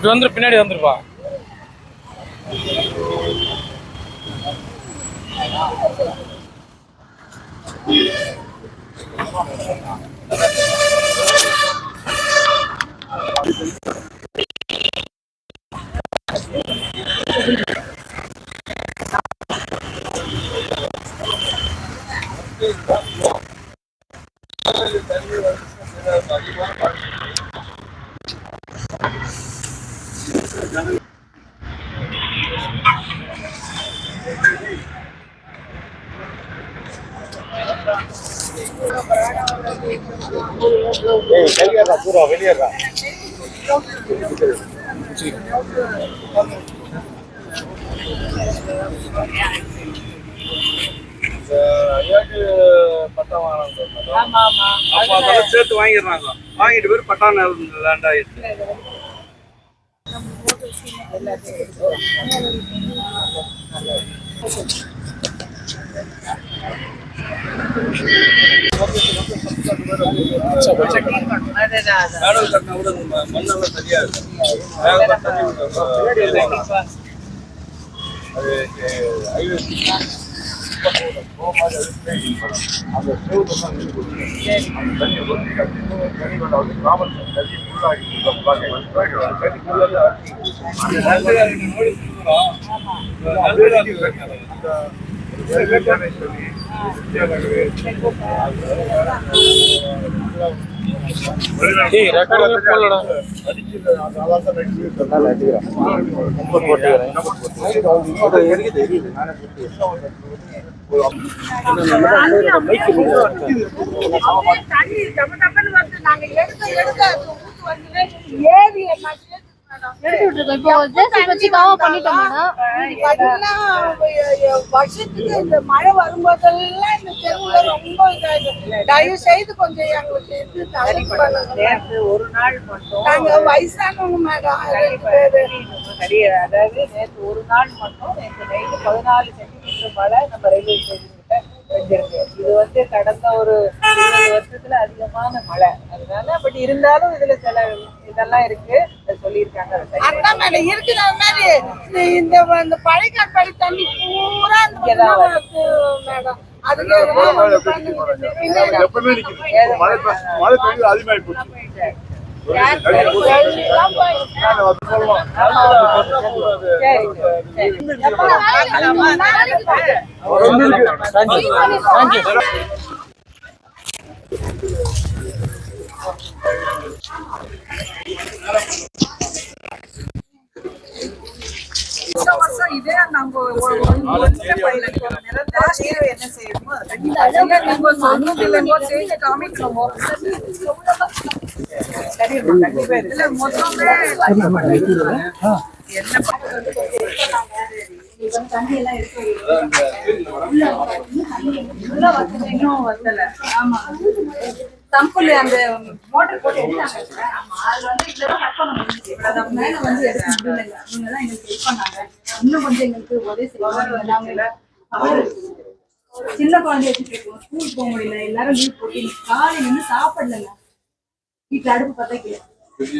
இப்படி வந்துரு பின்னாடி வந்துருப்பா. அப்போ அதெல்லாம் சேர்த்து வாங்கிடுறாங்க. வாங்கிட்டு போய் பட்டா லேண்ட் ஆயிடுச்சு மேடல் கட்டினா கூட நம்ம மண்ணெல்லாம் சரியா இருக்கு அது அந்த தண்ணி வந்து கிராமம் தண்ணி ஃபுல்லாகி தண்ணி வருஷத்துக்கு இந்த மழை வரும்போதெல்லாம் இந்த தெருவுல ரொம்ப தயவு செய்து கொஞ்சம் எங்களுக்கு இது தள்ளி பண்ணுங்க நேற்று ஒரு நாள் மட்டும் நாங்க வயசானவங்க மேடம் அதாவது நேற்று ஒரு நாள் மட்டும் நேற்று நைட்டு பதினாலு சென்டிமீட்டர் மழை நம்ம ரயில்வே ஸ்டேஷன் பெஞ்சிருக்கு இது வந்து கடந்த ஒரு இருபது வருஷத்துல அதிகமான மழை. அதனால பட் இருந்தாலும் இதுல சில இதெல்லாம் இருக்கு. சொல்லியிருக்காங்க. இருக்குது அது மாதிரி இந்த- இந்த தண்ணி பூரா மேடம். அதுக்கு மழை பெ- மழை பெய்யுது அதிகமாகி போச்சு. எல்லாம் போயிடுச்சு. சரி சரி இந்த வருஷம் இதே நம்ம ஒரு- ஒரு ஒன்றிய பயிருக்கு ஒரு நிரந்தர தீர்வு என்ன செய்யணுமோ அதை. நீங்க காமிக்கணுமோ. கண்டிப்பா கண்டிப்பா இருக்கு இல்ல, மொத்தமே என்ன இன்னும் வரல ஆமா. சம்புல் அந்த மோட்டர் போட்டு எடுத்தாங்க. அது வந்து இதெல்லாம் கட் பண்ண முடிஞ்சுச்சு அத மேல வந்து எடுக்க முடியல. இவங்க தான் எங்களுக்கு ஹெல்ப் பண்ணாங்க. இன்னும் கொஞ்சம் எங்களுக்கு உதவி செய்வாங்க நாங்க அவரு சின்ன குழந்தைய வச்சுட்டு இருக்கோம். ஸ்கூல் போக முடியல. எல்லாரும் லீவ் போட்டு காலையில இருந்து சாப்பிடலங்க. வீட்டுல அடுப்பு பத்த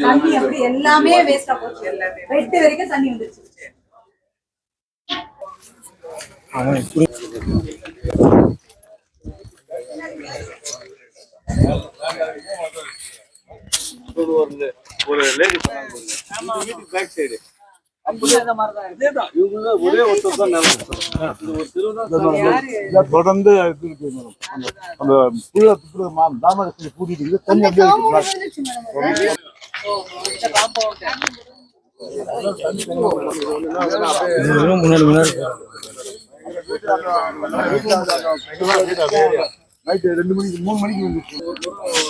தண்ணி அப்படி எல்லாமே வேஸ்டா போச்சு. எல்லாமே வெட்டு வரைக்கும் தண்ணி வந்துருச்சு. ஒரு ஒரு லேடி வீட்டுக்கு பேக் சைடு தொடர்ந்து. அந்த அந்த புள்ள பூட்டிட்டு இருக்குது. தண்ணி அப்படியே முன்னாடி நைட்டு ரெண்டு மணிக்கு மூணு மணிக்கு வந்துச்சு.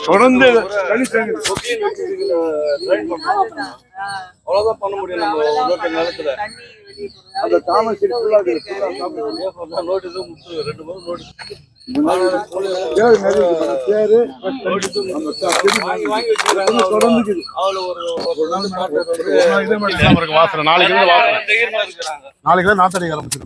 தொடர்ந்து. அவ்வளவுதான் பண்ண முடியும் நம்ம நிலத்துல. அந்த தாமரை செடி ஃபுல்லா இருக்கு. ஃபுல்லா நோட்டீஸ் முட்டு ரெண்டு மூணு நோட்டீஸ். நாளைக்கு இருந்து வாசனை.